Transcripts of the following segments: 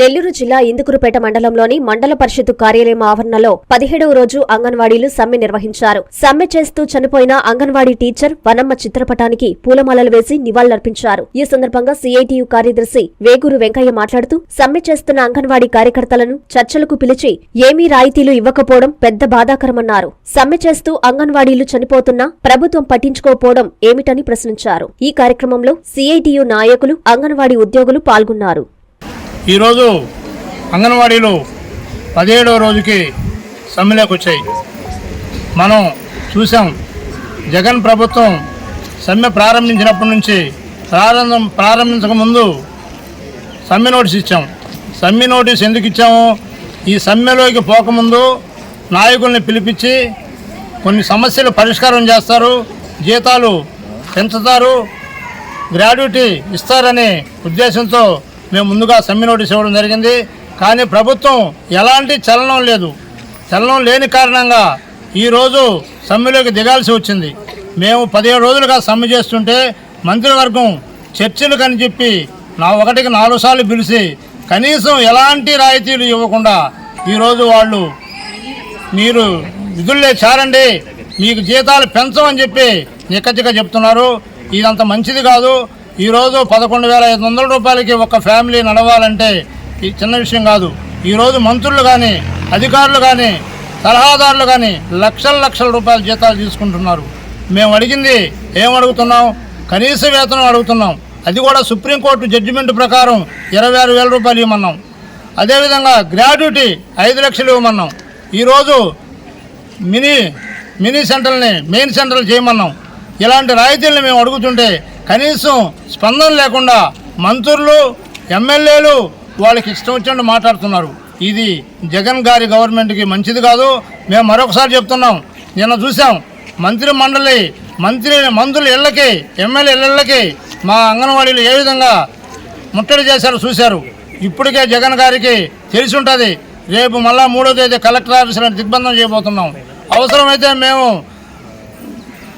నెల్లూరు జిల్లా ఇందుకురుపేట మండలంలోని మండల పరిషత్తు కార్యాలయం ఆవరణలో పదిహేడవ రోజు అంగన్వాడీలు సమ్మె నిర్వహించారు. సమ్మె చేస్తూ చనిపోయిన అంగన్వాడీ టీచర్ వనమ్మ చిత్రపటానికి పూలమాలలు వేసి నివాళులర్పించారు. ఈ సందర్భంగా సీఐటియు కార్యదర్శి వేగూరు వెంకయ్య మాట్లాడుతూ సమ్మె చేస్తున్న అంగన్వాడీ కార్యకర్తలను చర్చలకు పిలిచి ఏమీ రాయితీలు ఇవ్వకపోవడం పెద్ద బాధాకరమన్నారు. సమ్మె చేస్తూ అంగన్వాడీలు చనిపోతున్నా ప్రభుత్వం పట్టించుకోకపోవడం ఏమిటని ప్రశ్నించారు. ఈ కార్యక్రమంలో సీఐటియు నాయకులు అంగన్వాడీ ఉద్యోగులు పాల్గొన్నారు. ఈరోజు అంగన్వాడీలు పదిహేడవ రోజుకి సమ్మెలోకి వచ్చాయి మనం చూసాం జగన్ ప్రభుత్వం సమ్మె ప్రారంభించినప్పటి నుంచి ప్రారంభం ప్రారంభించక ముందు సమ్మె నోటీస్ ఇచ్చాం. సమ్మె నోటీస్ ఎందుకు ఇచ్చాము? ఈ సమ్మెలోకి పోకముందు నాయకుల్ని పిలిపించి కొన్ని సమస్యలు పరిష్కారం చేస్తారు జీతాలు పెంచుతారు గ్రాడ్యుటీ ఇస్తారనే ఉద్దేశంతో మేము ముందుగా సమ్మె నోటీస్ ఇవ్వడం జరిగింది. కానీ ప్రభుత్వం ఎలాంటి చలనం లేదు. చలనం లేని కారణంగా ఈరోజు సమ్మెలోకి దిగాల్సి వచ్చింది. మేము పదిహేడు రోజులుగా సమ్మె చేస్తుంటే మంత్రివర్గం చర్చలు కని చెప్పి నా ఒకటికి నాలుగు సార్లు పిలిచి కనీసం ఎలాంటి రాయితీలు ఇవ్వకుండా ఈరోజు వాళ్ళు మీరు విధుల్లే చారండి మీకు జీతాలు పెంచమని చెప్పి నిక్కచ్చిగా చెప్తున్నారు. ఇదంత మంచిది కాదు. ఈరోజు పదకొండు వేల ఐదు వందల రూపాయలకి ఒక ఫ్యామిలీ నడవాలంటే ఈ చిన్న విషయం కాదు. ఈరోజు మంత్రులు కానీ అధికారులు కానీ సలహాదారులు కానీ లక్షల లక్షల రూపాయల జీతాలు తీసుకుంటున్నారు. మేము అడిగింది ఏం అడుగుతున్నాం? కనీస వేతనం అడుగుతున్నాం. అది కూడా సుప్రీంకోర్టు జడ్జిమెంట్ ప్రకారం ఇరవై ఆరు వేల రూపాయలు ఇవ్వమన్నాం. అదేవిధంగా గ్రాడ్యుటీ ఐదు లక్షలు ఇవ్వమన్నాం. ఈరోజు మినీ మినీ సెంటర్ని మెయిన్ సెంటర్లు చేయమన్నాం. ఇలాంటి రాయితీలను మేము అడుగుతుంటే కనీసం స్పందన లేకుండా మంత్రులు ఎమ్మెల్యేలు వాళ్ళకి ఇష్టం వచ్చినట్టు మాట్లాడుతున్నారు. ఇది జగన్ గారి గవర్నమెంట్కి మంచిది కాదు. మేము మరొకసారి చెప్తున్నాం. నిన్న చూసాం మంత్రి మండలి మంత్రి మంత్రుల ఇళ్ళకి ఎమ్మెల్యే ఇళ్ళకి మా అంగన్వాడీలు ఏ విధంగా ముట్టడి చేశారు చూశారు. ఇప్పటికే జగన్ గారికి తెలిసి ఉంటుంది. రేపు మళ్ళా మూడో తేదీ కలెక్టర్ ఆఫీసులను దిగ్బంధం చేయబోతున్నాం. అవసరమైతే మేము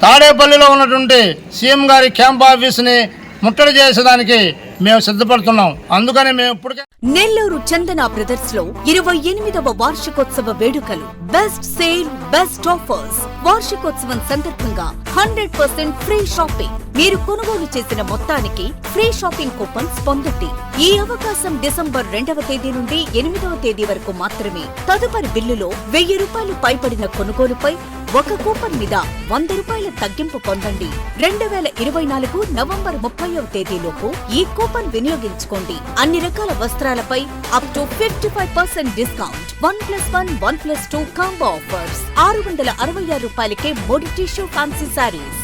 తాడేపల్లిలో ఉన్నటువంటి సీఎం గారి క్యాంప్ ఆఫీస్ని ముట్టడి చేసేదానికి మేము సిద్ధపడుతున్నాం. అందుకని మేము ఇప్పటికే నెల్లూరు చందన బ్రదర్స్లో ఇరవై ఎనిమిదవ వార్షికోత్సవ వేడుకలు. బెస్ట్ సేల్ బెస్ట్ ఆఫర్స్ వార్షికోత్సవం సందర్భంగా హండ్రెడ్ పర్సెంట్ ఫ్రీ షాపింగ్ మీరు కొనుగోలు చేసిన మొత్తానికి ఫ్రీ షాపింగ్ కూపన్స్ పొందండి. ఈ అవకాశం డిసెంబర్ రెండవ తేదీ నుండి ఎనిమిదవ తేదీ వరకు మాత్రమే. తదుపరి బిల్లులో వెయ్యి రూపాయలు పైబడిన కొనుగోలుపై ఒక కూపన్ మీద వంద రూపాయల తగ్గింపు పొందండి. రెండు వేల ఇరవై నాలుగు నవంబర్ ముప్పైవ తేదీలోపు ఈ కూపన్ వినియోగించుకోండి. అన్ని రకాల వస్త్రాలపై up to fifty five percent discount one plus one one plus two combo offers ఆరు వందల అరవై ఆరు రూపాయలకే మూడు tissue fancy saris